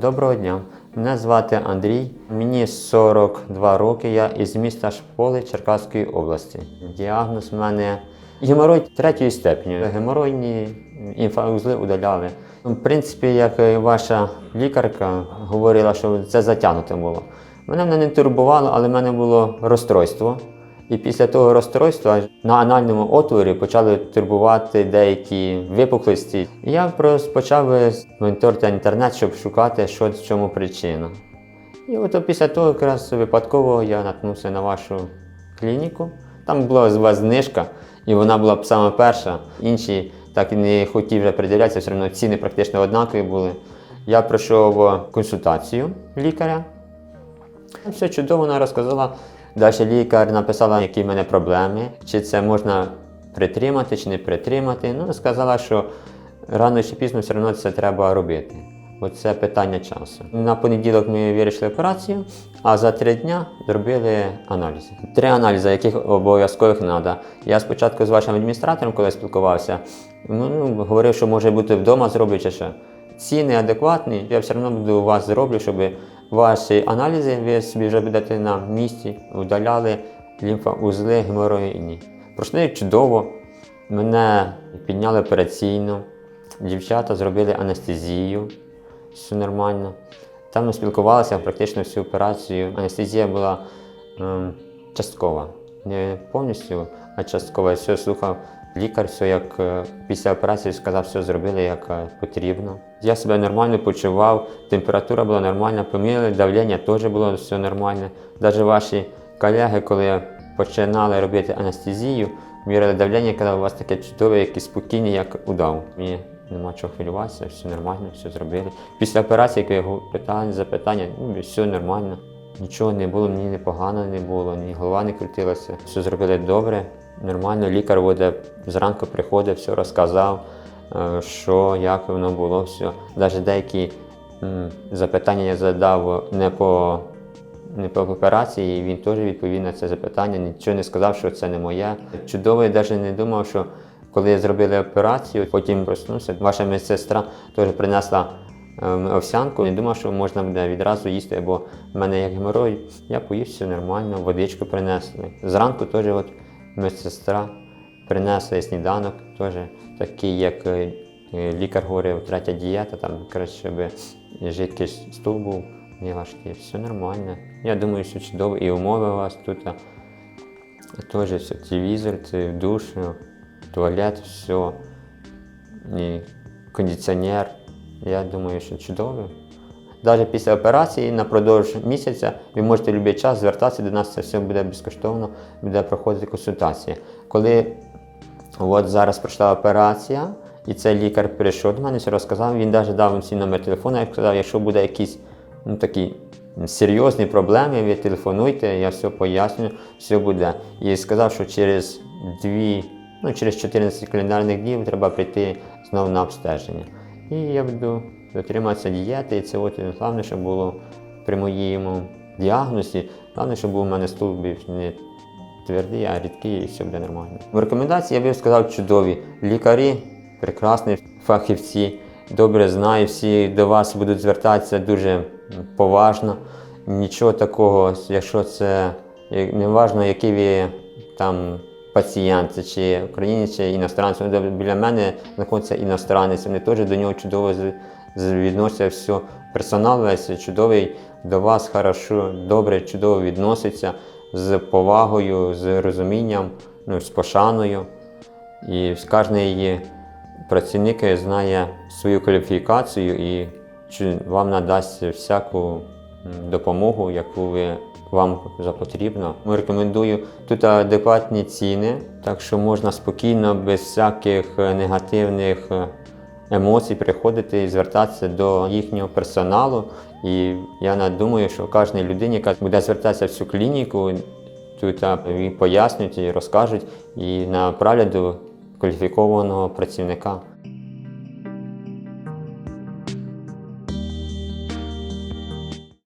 Доброго дня. Мене звати Андрій. Мені 42 роки. Я із міста Шполи Черкаської області. Діагноз в мене геморой третьої степені. Геморойні інфаузли удаляли. В принципі, як і ваша лікарка говорила, що це затягнуте було. Мене не турбувало, але в мене було розстройство. І після того розстройства на анальному отворі почали турбувати деякі випуклості. Я просто почав моніторити інтернет, щоб шукати, що в чому причина. І от після того якраз випадково я наткнувся на вашу клініку. Там була з вас знижка, і вона була б саме перша. Інші так і не хотів вже приділятися, все одно ціни практично однакові були. Я пройшов консультацію лікаря. Все чудово вона розказала. Далі лікар написала, які в мене проблеми, чи це можна притримати, чи не притримати. Ну, сказала, що рано чи пізно все одно це треба робити. Оце питання часу. На понеділок ми вирішили операцію, а за три дні зробили аналізи. Три аналізи, яких обов'язкових треба. Я спочатку з вашим адміністратором, коли спілкувався, ну, ну, говорив, що може бути вдома зроблю чи що. Ціни адекватні, я все одно буду у вас зроблю, щоб ваші аналізи ви собі вже будете на місці, удаляли лімфоузли геморроїдні. Пройшли чудово, мене підняли операційно, дівчата зробили анестезію, все нормально. Там ми спілкувалися практично всю операцію. Анестезія була ем, часткова, не повністю, а часткова. Я все слухав лікар, все як е, після операції сказав, все зробили як е, потрібно. Я себе нормально почував, температура була нормальна, поміряли, давлення теж було все нормальне. Навіть ваші колеги, коли починали робити анестезію, міряли давлення, казали, у вас таке чудове, як і спокійне, як удав. Мені нема чого хвилюватися, все нормально, все зробили. Після операції, як його питання, запитання, ну, все нормально. Нічого не було, мені не погано не було, ні голова не крутилася. Все зробили добре, нормально. Лікар буде зранку приходить, все розказав, е, що, як воно було, все. Навіть деякі запитання я задав не по, не по операції, і він теж відповів на це запитання, нічого не сказав, що це не моє. Чудово, я навіть не думав, що коли зробили операцію, потім проснувся, ваша медсестра теж принесла ем, овсянку. Не думав, що можна буде відразу їсти, бо в мене як геморой, я поїв все нормально, водичку принесли. Зранку теж от медсестра принесла сніданок, теж такий, як е, е, лікар говорив, третя дієта, там, коротше, щоб жидкий стул був не важкий. Все нормально. Я думаю, що чудово. І умови у вас тут. Теж все, телевізор, душ, туалет, все. І кондиціонер. Я думаю, що чудово. Навіть після операції напродовж місяця ви можете в будь-який час звертатися до нас, це все буде безкоштовно, буде проходити консультація. Коли от зараз пройшла операція, і цей лікар прийшов до мене, все розказав, він навіть дав свій номер телефону, я сказав, якщо буде якісь ну, такі серйозні проблеми, ви телефонуйте, я все поясню, все буде. І сказав, що через дві, ну, через 14 календарних днів треба прийти знову на обстеження. І я буду дотриматися дієти, і це от головне, щоб було при моєму діагнозі, головне, щоб був у мене стул не твердий, а рідкий, і все буде нормально. В Рекомендації я би сказав чудові. Лікарі прекрасні фахівці, добре знаю, всі до вас будуть звертатися дуже поважно. Нічого такого, якщо це не важливо, який ви там пацієнт, чи українець, чи іностранець. Біля мене знаходиться іностранець, вони теж до нього чудово все. Персонал весь чудовий до вас хорошо, добре, чудово відноситься з повагою, з розумінням, ну, з пошаною. І кожен її працівник знає свою кваліфікацію і вам надасть всяку допомогу, яку ви вам запотрібно. Ну, Рекомендую тут адекватні ціни, так що можна спокійно, без всяких е, негативних е, емоцій приходити і звертатися до їхнього персоналу. І я думаю, що кожній людині, яка буде звертатися в цю клініку, тут пояснюють і розкажуть і направлять до кваліфікованого працівника.